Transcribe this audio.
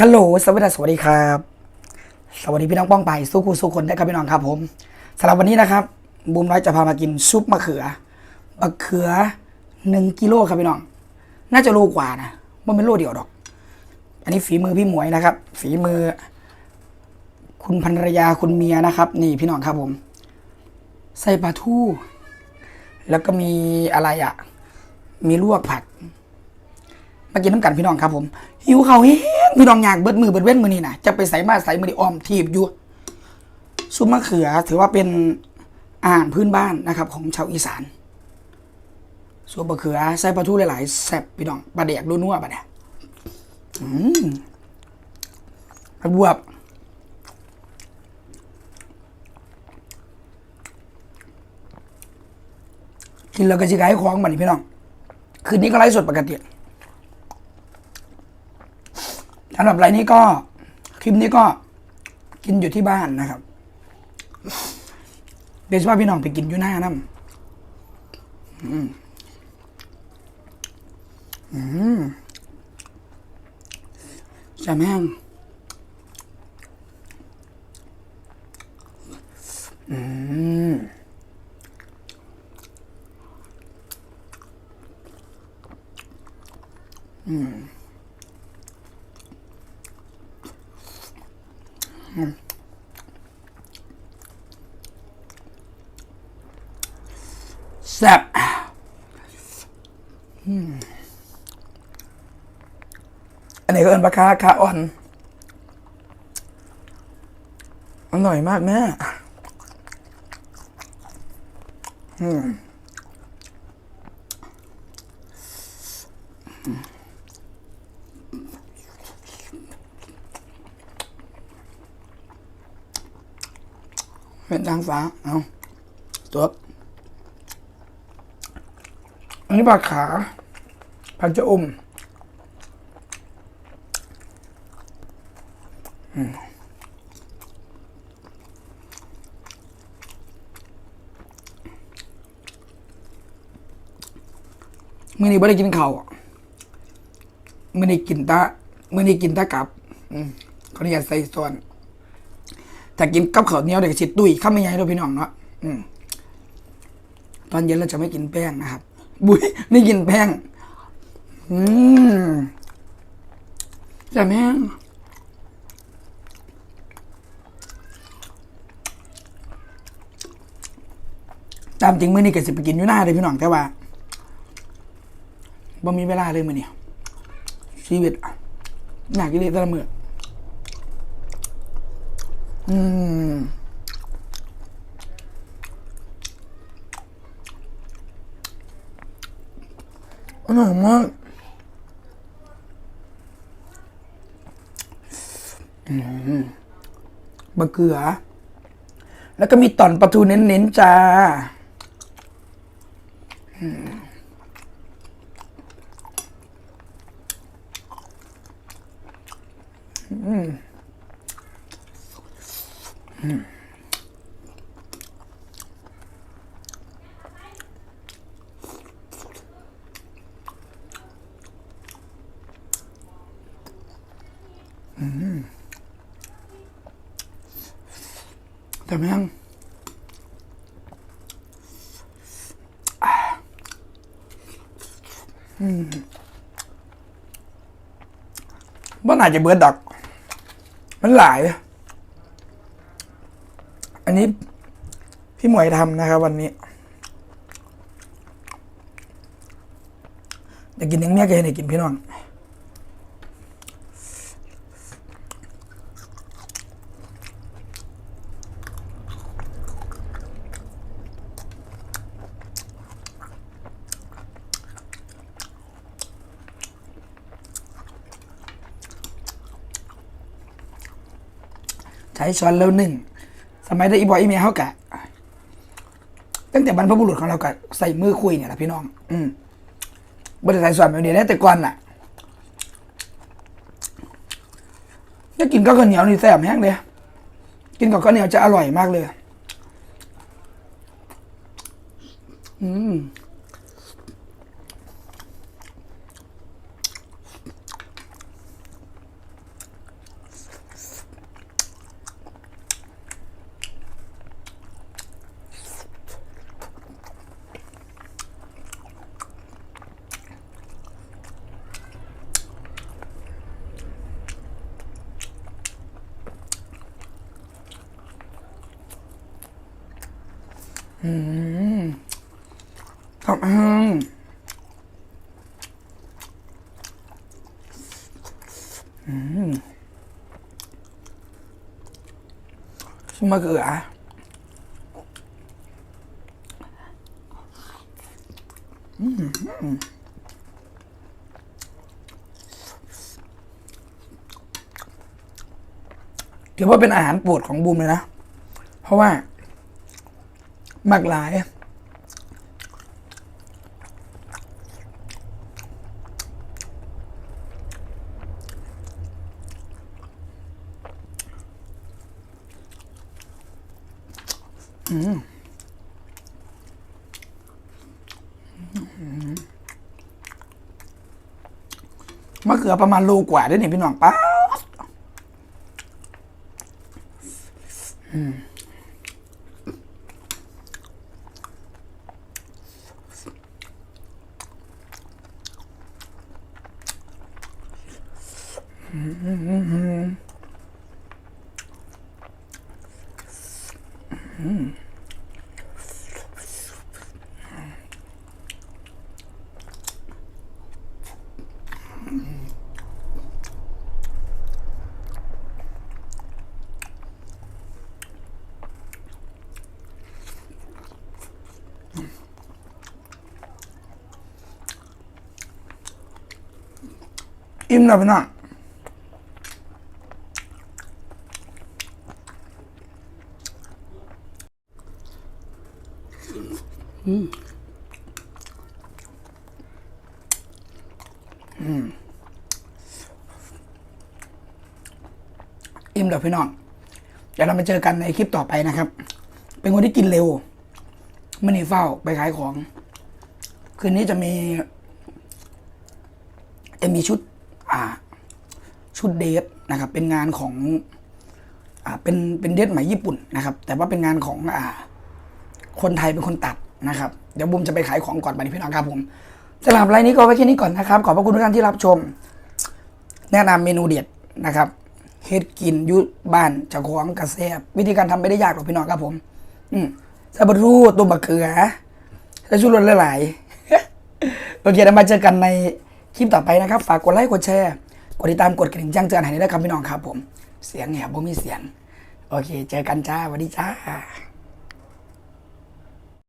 ฮัลโหลสวัสดีสวัสดีครับ สวัสดีพี่น้องป้องไปสู้คู่สู้คนได้ครับพี่น้องครับผมสำหรับวันนี้นะครับบูมน้อยจะพามากินซุปมะเขือมะเขือหนึ่งกิโลครับพี่น้อง น่าจะโลกว่านะมันเป็นโลเดียวดอก อันนี้ฝีมือพี่หมวยนะครับ ฝีมือ คุณภรรยาคุณเมียนะครับ นี่พี่น้องครับผม ใส่ปลาทูแล้วก็มีอะไรอะ มีลวกผักมากินน้ำกันพี่น้องครับผมหิวเขาวแห้ พี่น้องอยากเบิดมือเบิดเว้นมือนี่นะจะไปใส่มาใส่มือนี่ออมทีบอยู่ซุปมะเขือถือว่าเป็นอาหารพื้นบ้านนะครับ ของชาวอีสานซุปมะเขือใส่ปลาทูหลายๆแซ่บพี่น้องปลาแดกนัวๆปะเนี่ยอืมปลาบวบกินแล้วก็จะขายของบัดนี้พี่น้อง คืนนี้ก็ไลฟ์สดปกติ สำหรับไรนี้ก็คลิปนี้ก็กินอยู่ที่บ้านนะครับเดี๋ยวจะพาพี่น้องไปกินอยู่หน้าน้ำอืมอืมจะแม่งอืม แซ่บอืมอันนี้ก็เอินปลาคาคาอ่อนอร่อยมากแม่อืม เป็นทางฟ้า เอาตัวอันนี้ปลาขา พันจะอมอืมมื่อนี้ไม่ได้กินข้าวมื่อนี้กินตามื่อนี้กินตากับ อืมเขาเรียใส่ส่วน ถ้ากินกับข้าวเหนียวเด็กสิตุ้ยข้าไม่ใหญ่ด้วยพี่น้องเนาะอืมตอนเย็นเราจะไม่กินแป้งนะครับ บุ้ยไม่กินแป้ง อืมจะแม่งตามจริงมื้อนี้ก็สิไปกินอยู่หน้าเลยพี่น้องแต่ว่าบ่มีเวลาเลยมื้อนี้ชีวิตอยากกินเลยแต่ละมื้อ อืมอร่อยมากอืมะเกือ แล้วก็มีต่อนปลาทูเน้นๆจ้าอืม แต่แม่งอ่าอืมบ่น่าจะเบิดดอก มันหลาย อันนี้พี่หมวยทำนะครับ วันนี้อยากกินยังเมียก็ให้กินพี่น้องใช้ช้อนแล้วหนึ่ง สมัยได้อีบอยอีเมียเขากะตั้งแต่บรรพบุรุษของเรากะใส่มือคุยเนี่ยแหละพี่น้อง อืมบริษัทส่วนแบบนี้ได้แต่ก่อนน่ะถ้ากินก็ข้าวเหนียวนี่แซ่บแห้งเลยกินกับข้าวเหนียวจะอร่อยมากเลย อืม อืมครับอืมอืมชิมมะเขืออืมถือว่าเป็นอาหารโปรดของบูมเลยนะ เพราะว่า มากหลายมะเขือประมาณโลกว่าด้วยนี่พี่น้องป้า อิ่มแล้วพี่น้อง อิ่มแล้วพี่น้อง เดี๋ยวเรามาเจอกันในคลิปต่อไปนะครับ เป็นคนที่กินเร็วไม่หนีเฝ้าไปขายของ คืนนี้จะมี จะมีชุด อ่า ชุดเดทนะครับ เป็นงานของ อ่า เป็นเป็นเดทใหม่ญี่ปุ่นนะครับ แต่ว่าเป็นงานของ อ่า คนไทยเป็นคนตัดนะครับ เดี๋ยวบุมจะไปขายของก่อนไปนี่พี่น้องครับผมสำหรับไลน์นี้ก็ไว้แค่นี้ก่อนนะครับ ขอบพระคุณทุกท่านที่รับชม แนะนำเมนูเด็ดนะครับเฮ็ดกินยุบ้านจ้าของกระแซบวิธีการทำไม่ได้ยากหรอกพี่น้องครับผม อืมซาบะรูตัวบะเขือและชูรสหลายๆโอเคเดี๋ยวมาเจอกันในคลิปต่อไปนะครับ ฝากกดไลค์กดแชร์กดติดตามกดกระดิ่งแจ้งเตือนให้ได้วยนะครับพี่น้องครับผม เสียงแหบบ่มีเสียง โอเค เจอกันจ้าสวัสดีจ้า